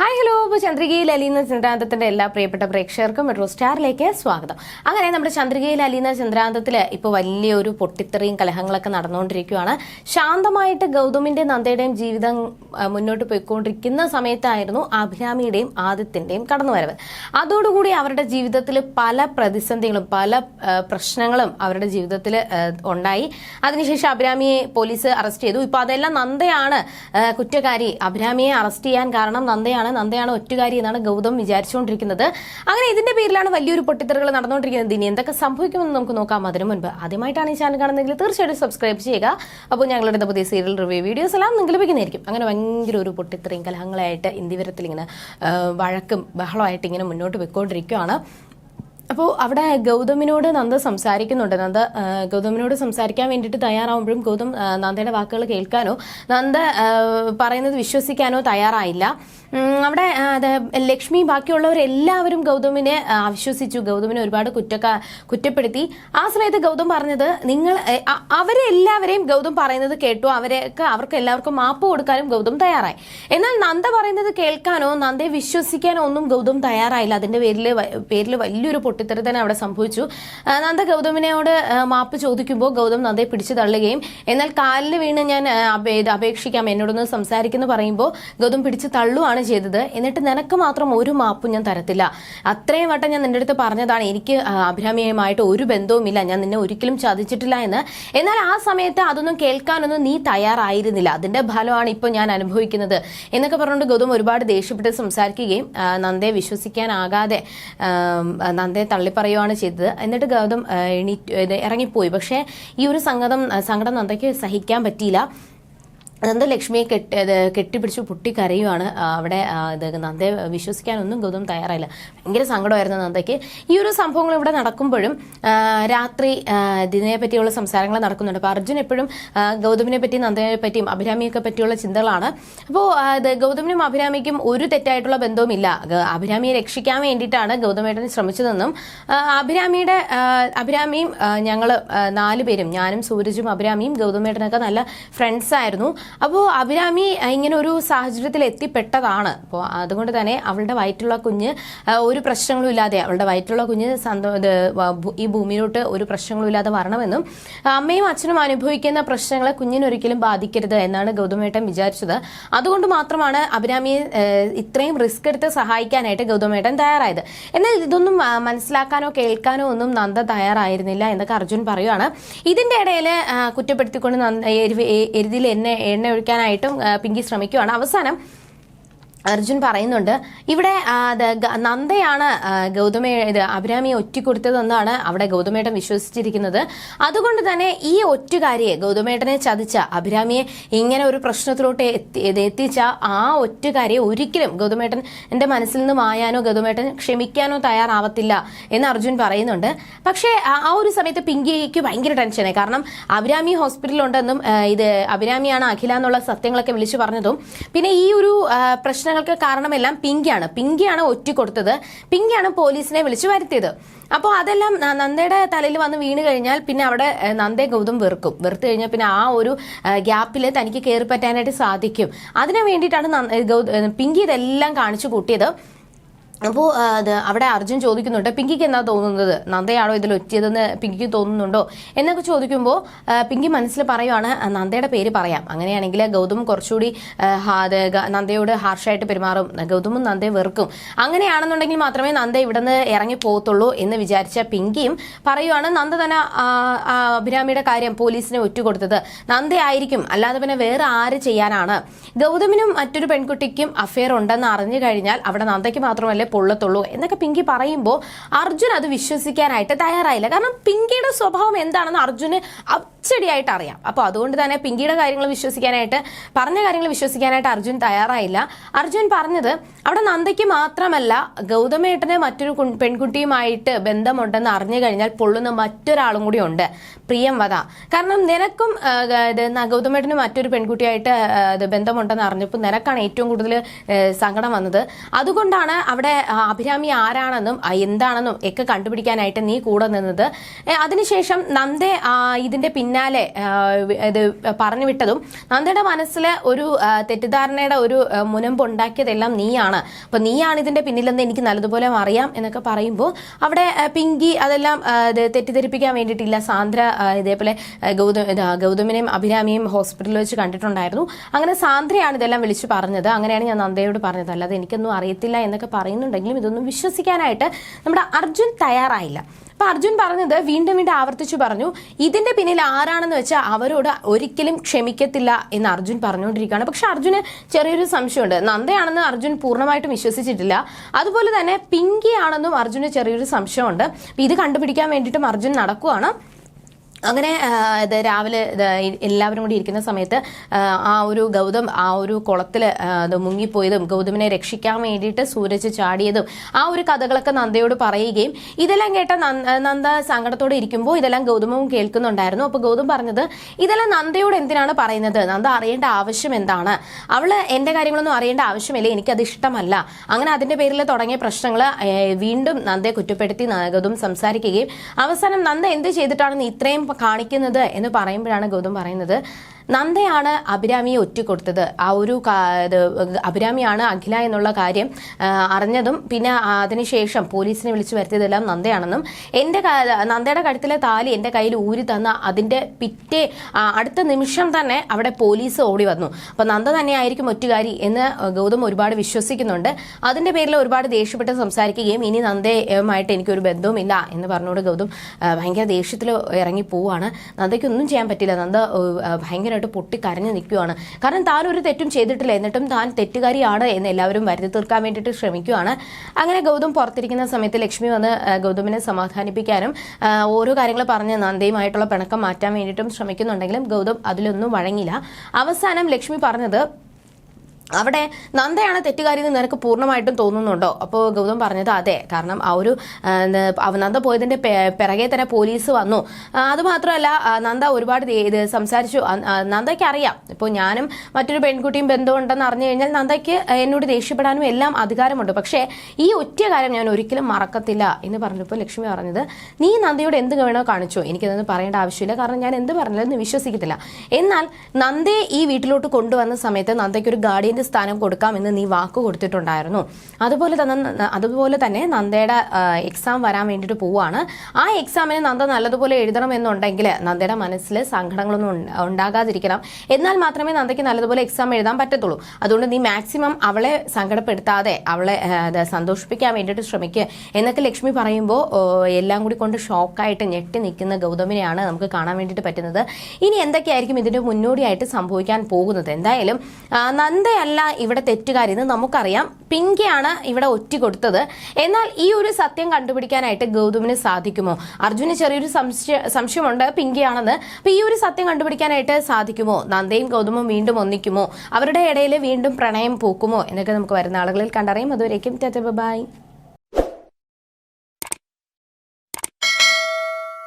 Hi hello അപ്പോൾ ചന്ദ്രികയിൽ അലീന ചന്ദ്രാന്തത്തിന്റെ എല്ലാ പ്രിയപ്പെട്ട പ്രേക്ഷകർക്കും മെട്രോ സ്റ്റാറിലേക്ക് സ്വാഗതം. അങ്ങനെ നമ്മുടെ ചന്ദ്രികയിൽ അലീന ചന്ദ്രാന്തത്തിൽ ഇപ്പോൾ വലിയൊരു പൊട്ടിത്തെറിയും കലഹങ്ങളൊക്കെ നടന്നുകൊണ്ടിരിക്കുകയാണ്. ശാന്തമായിട്ട് ഗൗതമിന്റെ നന്ദയുടെയും ജീവിതം മുന്നോട്ട് പോയിക്കൊണ്ടിരിക്കുന്ന സമയത്തായിരുന്നു അഭിരാമിയുടെയും ആദിത്യന്റെയും കടന്നുവരവ്. അതോടുകൂടി അവരുടെ ജീവിതത്തിൽ പല പ്രതിസന്ധികളും പല പ്രശ്നങ്ങളും അവരുടെ ജീവിതത്തിൽ ഉണ്ടായി. അതിനുശേഷം അഭിരാമിയെ പോലീസ് അറസ്റ്റ് ചെയ്തു. ഇപ്പോൾ അതെല്ലാം നന്ദയാണ് കുറ്റകാരി അഭിരാമിയെ അറസ്റ്റ് ചെയ്യാൻ കാരണം നന്ദയാണ്. നന്ദയാണ് ഒറ്റുകാരി എന്നാണ് ഗൗതം വിചാരിച്ചുകൊണ്ടിരിക്കുന്നത്. അങ്ങനെ ഇതിന്റെ പേരിലാണ് വലിയൊരു പൊട്ടിത്തെറികൾ നടന്നുകൊണ്ടിരിക്കുന്നത് ഇനി എന്തൊക്കെ സംഭവിക്കുമെന്ന് നമുക്ക് നോക്കാം അതിനു മുൻപ്. ആദ്യമായിട്ടാണ് ഈ ചാനൽ കാണുന്നതെങ്കിൽ തീർച്ചയായിട്ടും സബ്സ്ക്രൈബ് ചെയ്യുക. അപ്പോൾ ഞങ്ങളുടെ പുതിയ സീരിയൽ റിവ്യൂ വീഡിയോസ് എല്ലാം നിങ്ങൾക്ക് ലഭിക്കുന്നതായിരിക്കും. അങ്ങനെ ഭയങ്കര ഒരു പൊട്ടിത്തെറിയും കലഹങ്ങളായിട്ട് ഇന്ത്യവരത്തിൽ ഇങ്ങനെ വഴക്കും ബഹളമായിട്ട് ഇങ്ങനെ മുന്നോട്ട് പോയിക്കൊണ്ടിരിക്കുകയാണ്. അപ്പോൾ അവിടെ ഗൗതമിനോട് നന്ദ സംസാരിക്കുന്നുണ്ട്. നന്ദ ഗൗതമിനോട് സംസാരിക്കാൻ വേണ്ടിയിട്ട് തയ്യാറാവുമ്പോഴും ഗൗതം നന്ദയുടെ വാക്കുകൾ കേൾക്കാനോ നന്ദ പറയുന്നത് വിശ്വസിക്കാനോ തയ്യാറായില്ല. അവിടെ ലക്ഷ്മി ബാക്കിയുള്ളവരെല്ലാവരും ഗൗതമിനെ അവിശ്വസിച്ചു. ഗൗതമിനെ ഒരുപാട് കുറ്റക്ക കുറ്റപ്പെടുത്തി. ആ സമയത്ത് ഗൗതം പറഞ്ഞത് നിങ്ങൾ അവരെ എല്ലാവരെയും ഗൗതം പറയുന്നത് കേട്ടു. അവരെയൊക്കെ അവർക്ക് എല്ലാവർക്കും മാപ്പ് കൊടുക്കാനും ഗൗതം തയ്യാറായി. എന്നാൽ നന്ദ പറയുന്നത് കേൾക്കാനോ നന്ദയെ വിശ്വസിക്കാനോ ഒന്നും ഗൗതം തയ്യാറായില്ല. അതിന്റെ പേരിൽ പേരിൽ വലിയൊരു പൊട്ടിത്തെറി തന്നെ അവിടെ സംഭവിച്ചു. നന്ദ ഗൗതമിനോട് മാപ്പ് ചോദിക്കുമ്പോൾ ഗൗതം നന്ദയെ പിടിച്ചു തള്ളുകയും എന്നാൽ കാലിൽ വീണ് ഞാൻ അപേക്ഷിക്കാം എന്നോടൊന്ന് സംസാരിക്കുന്നു പറയുമ്പോൾ ഗൗതം പിടിച്ച് തള്ളുവാണ് ചെയ്തത്. എന്നിട്ട് നിനക്ക് മാത്രം ഒരു മാപ്പും ഞാൻ തരത്തില്ല. അത്രയും വട്ടം ഞാൻ നിന്റെ അടുത്ത് പറഞ്ഞതാണ്. എനിക്ക് അഭിരാമിയുമായിട്ട് ഒരു ബന്ധവുമില്ല. ഞാൻ നിന്നെ ഒരിക്കലും ചതിച്ചിട്ടില്ല എന്ന്. എന്നാൽ ആ സമയത്ത് അതൊന്നും കേൾക്കാനൊന്നും നീ തയ്യാറായിരുന്നില്ല. അതിന്റെ ഫലമാണ് ഇപ്പോൾ ഞാൻ അനുഭവിക്കുന്നത്. എന്നൊക്കെ പറഞ്ഞുകൊണ്ട് ഗൗതം ഒരുപാട് ദേഷ്യപ്പെട്ട് സംസാരിക്കുകയും നന്ദയെ വിശ്വസിക്കാനാകാതെ ആ, നന്ദയെ തള്ളിപ്പറയുകയാണ് ചെയ്തത്. എന്നിട്ട് ഗൗതം ഇറങ്ങിപ്പോയി. പക്ഷേ ഈ ഒരു സംഗതം സങ്കടം നന്ദയ്ക്ക് സഹിക്കാൻ പറ്റിയില്ല. നന്ദ ലക്ഷ്മിയെ കെട്ടി കെട്ടിപ്പിടിച്ച് പൊട്ടിക്കരയുവാണ്. അവിടെ ഇത് നന്ദയെ വിശ്വസിക്കാനൊന്നും ഗൗതം തയ്യാറായില്ല. ഭയങ്കര സങ്കടമായിരുന്നു നന്ദയ്ക്ക്. ഈ ഒരു സംഭവങ്ങൾ ഇവിടെ നടക്കുമ്പോഴും രാത്രി ദിനയെ പറ്റിയുള്ള സംസാരങ്ങൾ നടക്കുന്നുണ്ട്. അപ്പോൾ അർജുൻ എപ്പോഴും ഗൗതമിനെ പറ്റി നന്ദയെ പറ്റിയും അഭിരാമിയൊക്കെ പറ്റിയുള്ള ചിന്തകളാണ്. അപ്പോൾ ഇത് ഗൗതമിനും അഭിരാമിക്കും ഒരു തെറ്റായിട്ടുള്ള ബന്ധവുമില്ല. അഭിരാമിയെ രക്ഷിക്കാൻ വേണ്ടിയിട്ടാണ് ഗൗതമേട്ടൻ ശ്രമിച്ചതെന്നും അഭിരാമിയുടെ അഭിരാമിയും ഞങ്ങൾ നാല് പേരും ഞാനും സൂരജും അഭിരാമിയും ഗൗതമേട്ടനൊക്കെ നല്ല ഫ്രണ്ട്സ് ആയിരുന്നു അപ്പോൾ അഭിരാമി ഇങ്ങനെ ഒരു സാഹചര്യത്തിൽ എത്തിപ്പെട്ടതാണ്. അപ്പോൾ അതുകൊണ്ട് തന്നെ അവളുടെ വയറ്റുള്ള കുഞ്ഞ് ഒരു പ്രശ്നങ്ങളും ഇല്ലാതെ അവളുടെ വയറ്റുള്ള കുഞ്ഞ് ഈ ഭൂമിയിലോട്ട് ഒരു പ്രശ്നങ്ങളും ഇല്ലാതെ വരണമെന്നും അമ്മയും അച്ഛനും അനുഭവിക്കുന്ന പ്രശ്നങ്ങളെ കുഞ്ഞിനൊരിക്കലും ബാധിക്കരുത് എന്നാണ് ഗൗതമേട്ടൻ വിചാരിച്ചത്. അതുകൊണ്ട് മാത്രമാണ് അഭിരാമിയെ ഇത്രയും റിസ്ക് എടുത്ത് സഹായിക്കാനായിട്ട് ഗൗതമേട്ടൻ തയ്യാറായത്. എന്നാൽ ഇതൊന്നും മനസ്സിലാക്കാനോ കേൾക്കാനോ ഒന്നും നന്ദ തയ്യാറായിരുന്നില്ല എന്നൊക്കെ അർജുൻ പറയുകയാണ് ഇതിന്റെ ഇടയിൽ കുറ്റപ്പെടുത്തിക്കൊണ്ട് എരുതിൽ എന്നെ എണ്ണ ഒഴിക്കാനായിട്ടും പിങ്കി ശ്രമിക്കുകയാണ് അവസാനം അർജുൻ പറയുന്നുണ്ട് ഇവിടെ നന്ദയാണ് ഗൗതമ ഇത് അഭിരാമിയെ ഒറ്റിക്കൊടുത്തതെന്നാണ് അവിടെ ഗൗതമേട്ടൻ വിശ്വസിച്ചിരിക്കുന്നത്. അതുകൊണ്ട് തന്നെ ഈ ഒറ്റുകാരിയെ ഗൗതമേട്ടനെ ചതിച്ച അഭിരാമിയെ ഇങ്ങനെ ഒരു പ്രശ്നത്തിലോട്ട് എത്തി എത്തിച്ച ആ ഒറ്റുകാരിയെ ഒരിക്കലും ഗൗതമേട്ടൻ എന്റെ മനസ്സിൽ നിന്ന് മായാനോ ഗൗതമേട്ടൻ ക്ഷമിക്കാനോ തയ്യാറാവത്തില്ല എന്ന് അർജുൻ പറയുന്നുണ്ട്. പക്ഷേ ആ ഒരു സമയത്ത് പിങ്കിക്ക് ഭയങ്കര ടെൻഷനായി. കാരണം അഭിരാമി ഹോസ്പിറ്റലിലുണ്ടെന്നും ആ, ഇത് അഭിരാമിയാണ് അഖില എന്നുള്ള സത്യങ്ങളൊക്കെ വിളിച്ചു പറഞ്ഞതും. പിന്നെ ഈ ഒരു ആ, പ്രശ്നങ്ങൾക്ക് കാരണമെല്ലാം പിങ്കിയാണ്. പിങ്കിയാണ് കൊടുത്തത്. പിങ്കിയാണ് പോലീസിനെ വിളിച്ചു വരുത്തിയത്. അപ്പോൾ അതെല്ലാം നന്ദയുടെ തലയിൽ വന്ന് വീണ് കഴിഞ്ഞാൽ പിന്നെ അവിടെ നന്ദേ ഗൗതം വെറുക്കും. വെറുത്തു കഴിഞ്ഞാൽ പിന്നെ ആ ഒരു ഗ്യാപ്പിൽ തനിക്ക് കയറി പറ്റാനായിട്ട് സാധിക്കും. അതിനു വേണ്ടിയിട്ടാണ് പിങ്കി ഇതെല്ലാം കാണിച്ചു കൂട്ടിയത്. അപ്പോൾ അവിടെ അർജുൻ ചോദിക്കുന്നുണ്ട് പിങ്കിക്ക് എന്താ തോന്നുന്നത്? നന്ദയാണോ ഇതിൽ ഒറ്റിയതെന്ന് പിങ്കിക്ക് തോന്നുന്നുണ്ടോ? എന്നൊക്കെ ചോദിക്കുമ്പോൾ പിങ്കി മനസ്സിൽ പറയുവാണ് നന്ദയുടെ പേര് പറയാം. അങ്ങനെയാണെങ്കിൽ ഗൗതം കുറച്ചുകൂടി നന്ദയോട് ഹാർഷായിട്ട് പെരുമാറും. ഗൗതമും നന്ദയെ വെറുക്കും. അങ്ങനെയാണെന്നുണ്ടെങ്കിൽ മാത്രമേ നന്ദ ഇവിടെ നിന്ന് ഇറങ്ങി പോകത്തുള്ളൂ എന്ന് വിചാരിച്ച പിങ്കിയും പറയുവാണ് നന്ദ തന്നെ അഭിരാമിയുടെ കാര്യം പോലീസിനെ ഒറ്റുകൊടുത്തത്. നന്ദയായിരിക്കും അല്ലാതെ പിന്നെ വേറെ ആര് ചെയ്യാനാണ്? ഗൗതമിനും മറ്റൊരു പെൺകുട്ടിക്കും അഫെയർ ഉണ്ടെന്ന് അറിഞ്ഞു കഴിഞ്ഞാൽ അവിടെ നന്ദയ്ക്ക് മാത്രമല്ലേ പൊള്ളത്തുള്ളൂ എന്നൊക്കെ പിങ്കി പറയുമ്പോൾ അർജുൻ അത് വിശ്വസിക്കാനായിട്ട് തയ്യാറായില്ല. കാരണം പിങ്കിയുടെ സ്വഭാവം എന്താണെന്ന് അർജുന് അച്ചടിയായിട്ട് അറിയാം. അപ്പോൾ അതുകൊണ്ട് തന്നെ പിങ്കിയുടെ കാര്യങ്ങൾ വിശ്വസിക്കാനായിട്ട് പറഞ്ഞ കാര്യങ്ങൾ വിശ്വസിക്കാനായിട്ട് അർജുൻ തയ്യാറായില്ല. അർജുൻ പറഞ്ഞത് അവിടെ നന്ദയ്ക്ക് മാത്രമല്ല ഗൗതമേട്ടന് മറ്റൊരു പെൺകുട്ടിയുമായിട്ട് ബന്ധമുണ്ടെന്ന് അറിഞ്ഞു കഴിഞ്ഞാൽ പൊള്ളുന്ന മറ്റൊരാളും കൂടി ഉണ്ട്. പ്രിയം വധ. കാരണം നിനക്കും ഗൗതമേട്ടന് മറ്റൊരു പെൺകുട്ടിയായിട്ട് ബന്ധമുണ്ടെന്ന് അറിഞ്ഞപ്പോൾ നിനക്കാണ് ഏറ്റവും കൂടുതൽ സങ്കടം വന്നത്. അതുകൊണ്ടാണ് അവിടെ അഭിരാമി ആരാണെന്നും എന്താണെന്നും ഒക്കെ കണ്ടുപിടിക്കാനായിട്ട് നീ കൂടെ നിന്നത്. അതിനുശേഷം നന്ദെ ഇതിന്റെ പിന്നാലെ ഇത് പറഞ്ഞു വിട്ടതും നന്ദയുടെ മനസ്സിൽ ഒരു തെറ്റിദ്ധാരണയുടെ ഒരു മുനമ്പ് ഉണ്ടാക്കിയതെല്ലാം നീയാണ്. അപ്പൊ നീയാണ് ഇതിന്റെ പിന്നിലെന്ന് എനിക്ക് നല്ലതുപോലെ അറിയാം എന്നൊക്കെ പറയുമ്പോൾ അവിടെ പിങ്കി അതെല്ലാം തെറ്റിദ്ധരിപ്പിക്കാൻ വേണ്ടിയിട്ടില്ല. സാന്ദ്ര ഇതേപോലെ ഗൗതമ ഗൗതം ഗൗതമിനെയും അഭിരാമിയും ഹോസ്പിറ്റലിൽ വെച്ച് കണ്ടിട്ടുണ്ടായിരുന്നു. അങ്ങനെ സാന്ദ്രയാണ് ഇതെല്ലാം വിളിച്ചു പറഞ്ഞത്. അങ്ങനെയാണ് ഞാൻ നന്ദയോട് പറഞ്ഞത്. അല്ലാതെ എനിക്കൊന്നും അറിയത്തില്ല എന്നൊക്കെ പറയുന്നുണ്ടെങ്കിലും ഇതൊന്നും വിശ്വസിക്കാനായിട്ട് നമ്മുടെ അർജുൻ തയ്യാറായില്ല. അപ്പൊ അർജുൻ പറഞ്ഞത് വീണ്ടും വീണ്ടും ആവർത്തിച്ചു പറഞ്ഞു ഇതിന്റെ പിന്നിൽ ആരാണെന്ന് വെച്ചാൽ അവരോട് ഒരിക്കലും ക്ഷമിക്കത്തില്ല എന്ന് അർജുൻ പറഞ്ഞുകൊണ്ടിരിക്കുകയാണ്. പക്ഷെ അർജുന് ചെറിയൊരു സംശയമുണ്ട്. നന്ദയാണെന്ന് അർജുൻ പൂർണമായിട്ടും വിശ്വസിച്ചിട്ടില്ല. അതുപോലെ തന്നെ പിങ്കി ആണെന്നും അർജുന് ചെറിയൊരു സംശയമുണ്ട്. ഇത് കണ്ടുപിടിക്കാൻ വേണ്ടിയിട്ടും അർജുൻ നടക്കുവാണ്. അങ്ങനെ ഇത് രാവിലെ എല്ലാവരും കൂടി ഇരിക്കുന്ന സമയത്ത് ആ, ഒരു ഗൗതം ആ ഒരു കുളത്തിൽ അത് മുങ്ങിപ്പോയതും ഗൗതമിനെ രക്ഷിക്കാൻ വേണ്ടിയിട്ട് സൂരജ് ചാടിയതും ആ ഒരു കഥകളൊക്കെ നന്ദയോട് പറയുകയും ഇതെല്ലാം കേട്ട നന്ദ സങ്കടത്തോടെ ഇരിക്കുമ്പോൾ ഇതെല്ലാം ഗൗതമവും കേൾക്കുന്നുണ്ടായിരുന്നു. അപ്പോൾ ഗൗതം പറഞ്ഞത് ഇതെല്ലാം നന്ദയോട് എന്തിനാണ് പറയുന്നത്? നന്ദ അറിയേണ്ട ആവശ്യം എന്താണ്? അവൾ എന്റെ കാര്യങ്ങളൊന്നും അറിയേണ്ട ആവശ്യമില്ല എനിക്കത് ഇഷ്ടമല്ല. അങ്ങനെ അതിന്റെ പേരിൽ തുടങ്ങിയ പ്രശ്നങ്ങൾ വീണ്ടും നന്ദയെ കുറ്റപ്പെടുത്തി ഗൗതം സംസാരിക്കുകയും അവസാനം നന്ദ എന്ത് ചെയ്തിട്ടാണ് നീ ഇത്രയും കാണിക്കുന്നത് എന്ന് പറയുമ്പോഴാണ് ഗൗതം പറയുന്നത്. നന്ദയാണ് അഭിരാമിയെ ഒറ്റിക്കൊടുത്തത് ആ ഒരു അഭിരാമിയാണ് അഖില എന്നുള്ള കാര്യം അറിഞ്ഞതും പിന്നെ അതിനുശേഷം പോലീസിനെ വിളിച്ചു വരുത്തിയതെല്ലാം നന്ദയാണെന്നും എന്റെ നന്ദയുടെ കഴുത്തിലെ താലി എന്റെ കയ്യിൽ ഊരി തന്ന അതിന്റെ പിറ്റേ അടുത്ത നിമിഷം തന്നെ അവിടെ പോലീസ് ഓടി വന്നു. അപ്പം നന്ദ തന്നെയായിരിക്കും ഒറ്റുകാരി എന്ന് ഗൗതം ഒരുപാട് വിശ്വസിക്കുന്നുണ്ട്. അതിന്റെ പേരിൽ ഒരുപാട് ദേഷ്യപ്പെട്ട് സംസാരിക്കുകയും ഇനി നന്ദയുമായിട്ട് എനിക്കൊരു ബന്ധവുമില്ല എന്ന് പറഞ്ഞുകൊണ്ട് ഗൗതം ഭയങ്കര ദേഷ്യത്തിൽ ഇറങ്ങി പോവുകയാണ് നന്ദയ്ക്ക് ഒന്നും ചെയ്യാൻ പറ്റില്ല. നന്ദ ആ, ഭയങ്കരമായിട്ട് പൊട്ടി കരഞ്ഞു നിൽക്കുകയാണ്. കാരണം താൻ ഒരു തെറ്റും ചെയ്തിട്ടില്ല. എന്നിട്ടും താൻ തെറ്റുകാരിയാണ് എന്ന് എല്ലാവരും വരുത്തി തീർക്കാൻ വേണ്ടിയിട്ട് ശ്രമിക്കുകയാണ്. അങ്ങനെ ഗൗതം പുറത്തിരിക്കുന്ന സമയത്ത് ലക്ഷ്മി വന്ന് ഗൗതമിനെ സമാധാനിപ്പിക്കാനും ഓരോ കാര്യങ്ങൾ പറഞ്ഞ് നന്ദിയുമായിട്ടുള്ള പിണക്കം മാറ്റാൻ വേണ്ടിയിട്ടും ശ്രമിക്കുന്നുണ്ടെങ്കിലും ഗൗതം അതിലൊന്നും വഴങ്ങില്ല. അവസാനം ലക്ഷ്മി പറഞ്ഞത് അവിടെ നന്ദയാണ് തെറ്റുകാരി എന്ന് നിനക്ക് പൂർണമായിട്ടും തോന്നുന്നുണ്ടോ? അപ്പോൾ ഗൗതം പറഞ്ഞത് അതെ. കാരണം ആ ഒരു നന്ദ പോയതിന്റെ പിറകെ തന്നെ പോലീസ് വന്നു. ആ, അത് മാത്രമല്ല ആ, നന്ദ ഒരുപാട് സംസാരിച്ചു. നന്ദയ്ക്ക് അറിയാം. ഇപ്പോൾ ഞാനും മറ്റൊരു പെൺകുട്ടിയും ബന്ധമുണ്ടെന്ന് അറിഞ്ഞു കഴിഞ്ഞാൽ നന്ദയ്ക്ക് എന്നോട് ദേഷ്യപ്പെടാനും എല്ലാം അധികാരമുണ്ട്. പക്ഷേ ഈ ഒറ്റ കാര്യം ഞാൻ ഒരിക്കലും മറക്കത്തില്ല എന്ന് പറഞ്ഞപ്പോൾ ലക്ഷ്മി പറഞ്ഞത് നീ നന്ദയോട് എന്ത് വേണോ കാണിച്ചോ. എനിക്കതൊന്നും പറയേണ്ട ആവശ്യമില്ല. കാരണം ഞാൻ എന്ത് പറഞ്ഞാലും വിശ്വസിക്കത്തില്ല. എന്നാൽ നന്ദയെ ഈ വീട്ടിലോട്ട് കൊണ്ടുവന്ന സമയത്ത് നന്ദയ്ക്ക് ഒരു ഗാർഡിയന്റെ സ്ഥാനം കൊടുക്കാമെന്ന് നീ വാക്ക് കൊടുത്തിട്ടുണ്ടായിരുന്നു. അതുപോലെ തന്നെ അതുപോലെ തന്നെ നന്ദയുടെ എക്സാം വരാൻ വേണ്ടിയിട്ട് പോവാണ് ആ എക്സാമിന് നന്ദ നല്ലതുപോലെ എഴുതണമെന്നുണ്ടെങ്കിൽ നന്ദയുടെ മനസ്സിൽ സങ്കടങ്ങളൊന്നും ഉണ്ടാകാതിരിക്കണം. എന്നാൽ മാത്രമേ നന്ദയ്ക്ക് നല്ലതുപോലെ എക്സാം എഴുതാൻ പറ്റത്തുള്ളൂ. അതുകൊണ്ട് നീ മാക്സിമം അവളെ സങ്കടപ്പെടുത്താതെ അവളെ സന്തോഷിപ്പിക്കാൻ വേണ്ടിയിട്ട് ശ്രമിക്കുക എന്നൊക്കെ ലക്ഷ്മി പറയുമ്പോൾ എല്ലാം കൂടി കൊണ്ട് ഷോക്കായിട്ട് ഞെട്ടി നിൽക്കുന്ന ഗൗതമിനെയാണ് നമുക്ക് കാണാൻ വേണ്ടിയിട്ട് പറ്റുന്നത്. ഇനി എന്തൊക്കെയായിരിക്കും ഇതിന്റെ മുന്നോടിയായിട്ട് സംഭവിക്കാൻ പോകുന്നത്? എന്തായാലും ആ, നന്ദയല്ല ഇവിടെ തെറ്റുകാരെന്ന് നമുക്കറിയാം. പിങ്കിയാണ് ഇവിടെ ഒറ്റ കൊടുത്തത്. എന്നാൽ ഈ ഒരു സത്യം കണ്ടുപിടിക്കാനായിട്ട് ഗൗതമിന് സാധിക്കുമോ? അർജുന് ചെറിയൊരു സംശയ സംശയമുണ്ട് പിങ്കിയാണെന്ന്. അപ്പൊ ഈ ഒരു സത്യം കണ്ടുപിടിക്കാനായിട്ട് സാധിക്കുമോ? നന്ദയും ഗൗതമും വീണ്ടും ഒന്നിക്കുമോ? അവരുടെ ഇടയിൽ വീണ്ടും പ്രണയം പൂക്കുമോ? എന്നൊക്കെ നമുക്ക് വരുന്ന ആളുകളിൽ കണ്ടറിയും. അതുവരേക്കും ബൈ.